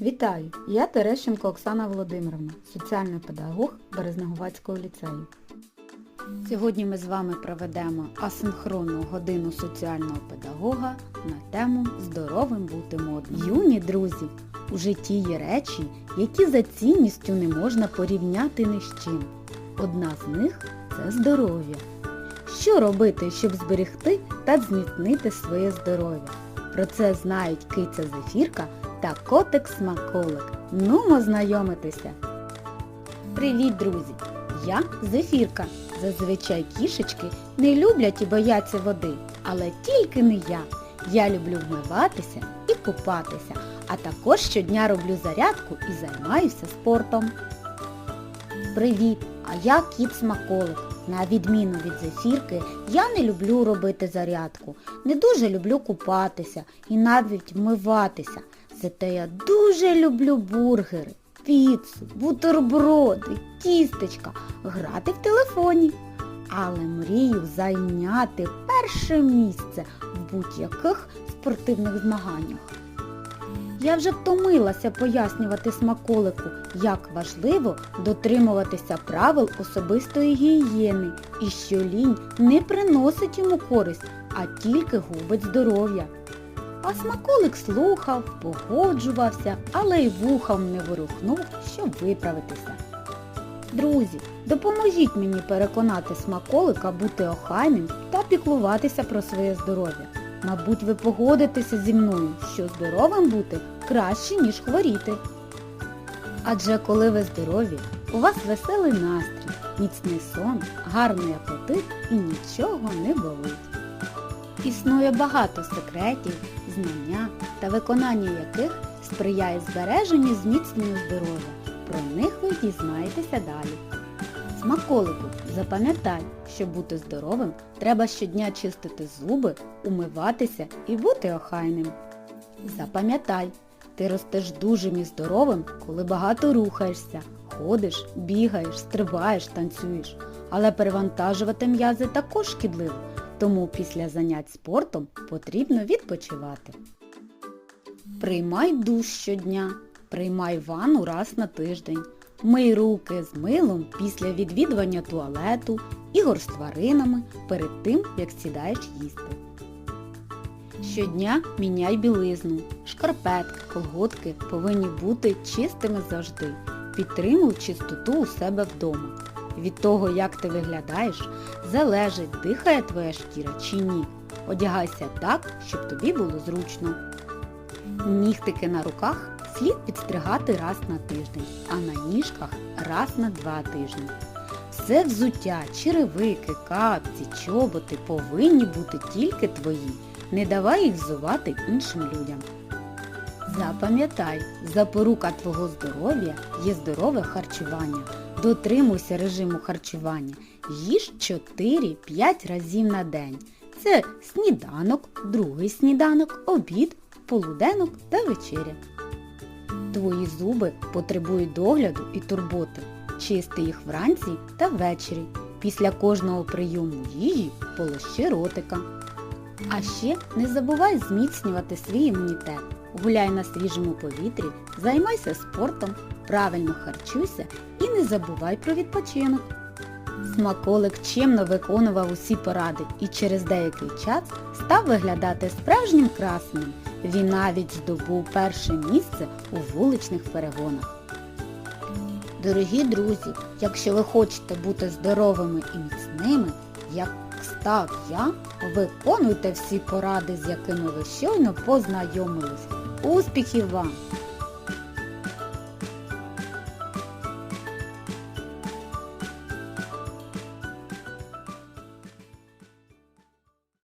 Вітаю! Я Терещенко Оксана Володимировна, соціальний педагог Березнеговацького ліцею. Сьогодні ми з вами проведемо асинхронну годину соціального педагога на тему Здоровим бути модним. Юні друзі, у житті є речі, які за цінністю не можна порівняти ні з чим. Одна з них це здоров'я. Що робити, щоб зберегти та зміцнити своє здоров'я? Про це знають киця Зефірка та котик Смаколик. Нумо знайомитися. Привіт, друзі! Я Зефірка. Зазвичай кішечки не люблять і бояться води, але тільки не я. Я люблю вмиватися і купатися, а також щодня роблю зарядку і займаюся спортом. Привіт! А я кіт Смаколик. На відміну від зефірки, я не люблю робити зарядку, не дуже люблю купатися і навіть вмиватися. Зате я дуже люблю бургери, піцу, бутерброди, тістечка, грати в телефоні. Але мрію зайняти перше місце в будь-яких спортивних змаганнях. Я вже втомилася пояснювати смаколику, як важливо дотримуватися правил особистої гігієни і що лінь не приносить йому користь, а тільки губить здоров'я. А смаколик слухав, погоджувався, але й вухом не ворухнув, щоб виправитися. Друзі, допоможіть мені переконати смаколика бути охайним та піклуватися про своє здоров'я. Мабуть, ви погодитеся зі мною, що здоровим бути краще, ніж хворіти. Адже коли ви здорові, у вас веселий настрій, міцний сон, гарний апетит і нічого не болить. Існує багато секретів, знання та виконання яких сприяє збереженню зміцненню здоров'я. Про них ви дізнаєтеся далі. Смаколику, запам'ятай, щоб бути здоровим, треба щодня чистити зуби, умиватися і бути охайним. Запам'ятай, ти ростеш дужим і здоровим, коли багато рухаєшся, ходиш, бігаєш, стрибаєш, танцюєш. Але перевантажувати м'язи також шкідливо, тому після занять спортом потрібно відпочивати. Приймай душ щодня, приймай ванну раз на тиждень. Мий руки з милом після відвідування туалету, ігор з тваринами перед тим, як сідаєш їсти. Щодня міняй білизну. Шкарпетки, колготки повинні бути чистими завжди. Підтримуй чистоту у себе вдома. Від того, як ти виглядаєш, залежить, дихає твоя шкіра чи ні. Одягайся так, щоб тобі було зручно. Нігтики на руках слід підстригати раз на тиждень, а на ніжках раз на два тижні. Все взуття, черевики, капці, чоботи повинні бути тільки твої. Не давай їх взувати іншим людям. Запам'ятай, запорука твого здоров'я є здорове харчування. Дотримуйся режиму харчування. Їж 4-5 разів на день. Це сніданок, другий сніданок, обід, полуденок та вечеря. Твої зуби потребують догляду і турботи. Чисти їх вранці та ввечері. Після кожного прийому їжі полощи ротика. А ще не забувай зміцнювати свій імунітет. Гуляй на свіжому повітрі, займайся спортом, правильно харчуйся і не забувай про відпочинок. Смаколик чемно виконував усі поради і через деякий час став виглядати справжнім красеним. Він навіть здобув перше місце у вуличних перегонах. Дорогі друзі, якщо ви хочете бути здоровими і міцними, як став я, виконуйте всі поради, з якими ви щойно познайомились. Успіхів вам!